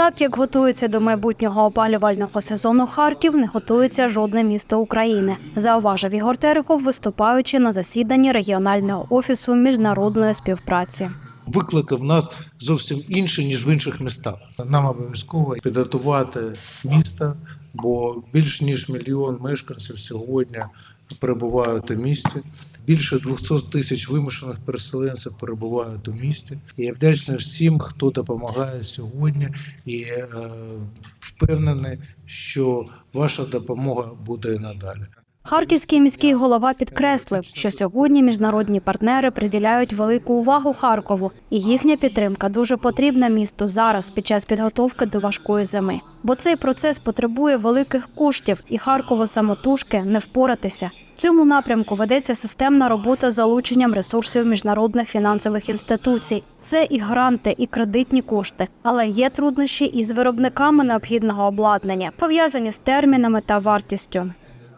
Так як готується до майбутнього опалювального сезону Харків, не готується жодне місто України, зауважив Ігор Терехов, виступаючи на засіданні регіонального офісу міжнародної співпраці. Виклики в нас зовсім інші, ніж в інших містах. Нам обов'язково підготувати місто, бо більш ніж мільйон мешканців сьогодні перебувають у місті. Більше 200 тисяч вимушених переселенців перебувають у місті. І я вдячний всім, хто допомагає сьогодні, і е, впевнений, що ваша допомога буде і надалі. Харківський міський голова підкреслив, що сьогодні міжнародні партнери приділяють велику увагу Харкову, і їхня підтримка дуже потрібна місту зараз під час підготовки до важкої зими. Бо цей процес потребує великих коштів, і Харкову самотужки не впоратися. В цьому напрямку ведеться системна робота з залученням ресурсів міжнародних фінансових інституцій. Це і гранти, і кредитні кошти, але є труднощі із виробниками необхідного обладнання, пов'язані з термінами та вартістю.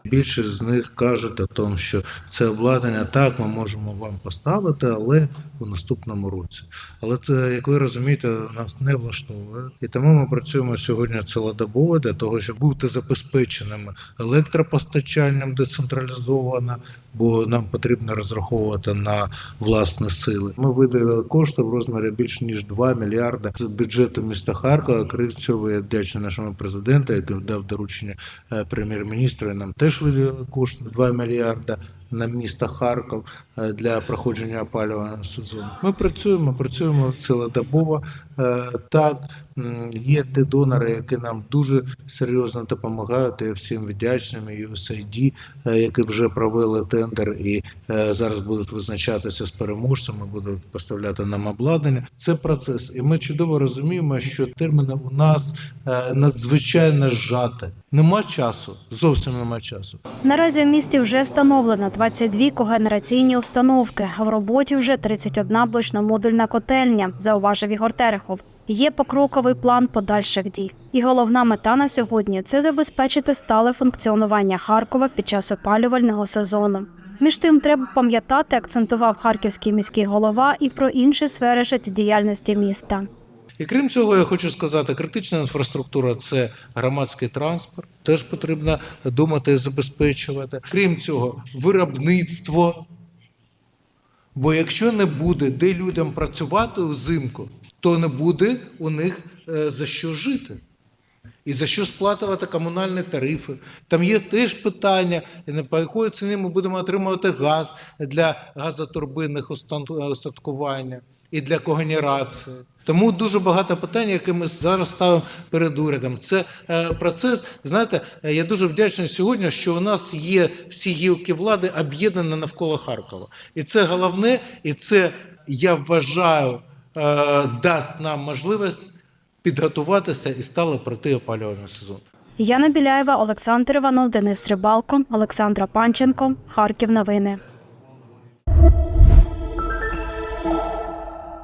Більшість з них кажуть о тому, що це обладнання так ми можемо вам поставити, але у наступному році. Але це, як ви розумієте, нас не влаштовує. І тому ми працюємо сьогодні цілодобово для того, щоб бути забезпеченими електропостачанням децентралізовано, бо нам потрібно розраховувати на власні сили. Ми виділили кошти в розмірі більш ніж 2 мільярди з бюджету міста Харкова. Крім цього, я вдячний нашому президенту, який дав доручення е, прем'єр-міністру. Нам теж виділили кошти 2 мільярди на місто Харків е, для проходження опалювального сезону. Ми працюємо, працюємо цілодобово. Е, Так, є ті донори, які нам дуже серйозно допомагають. Я всім вдячним. І USAID, е, які вже провели тендер і зараз будуть визначатися з переможцями, будуть поставляти нам обладнання. Це процес, і ми чудово розуміємо, що терміни у нас надзвичайно зжати. Нема часу, зовсім нема часу. Наразі в місті вже встановлено 22 когенераційні установки. В роботі вже 31 блочно-модульна котельня, зауважив Ігор Терехов. Є покроковий план подальших дій. І головна мета на сьогодні це забезпечити стале функціонування Харкова під час опалювального сезону. Між тим, треба пам'ятати, акцентував харківський міський голова і про інші сфери життєдіяльності міста. І крім цього, я хочу сказати, критична інфраструктура це громадський транспорт. Теж потрібно думати і забезпечувати. Крім цього, виробництво. Бо якщо не буде де людям працювати взимку, то не буде у них е, за що жити. І за що сплатувати комунальні тарифи? Там є теж питання, по якої ціні ми будемо отримувати газ для газотурбинних устан- устаткування і для когенерації. Тому дуже багато питань, які ми зараз ставимо перед урядом. Це е, процес. Знаєте, е, я дуже вдячний сьогодні, що у нас є всі гілки влади об'єднані навколо Харкова. І це головне, і це я вважаю е, дасть нам можливість підготуватися і стало пройти опалювальний сезон. Яна Біляєва, Олександр Іванов, Денис Рибалко, Олександра Панченко, Харків. Новини.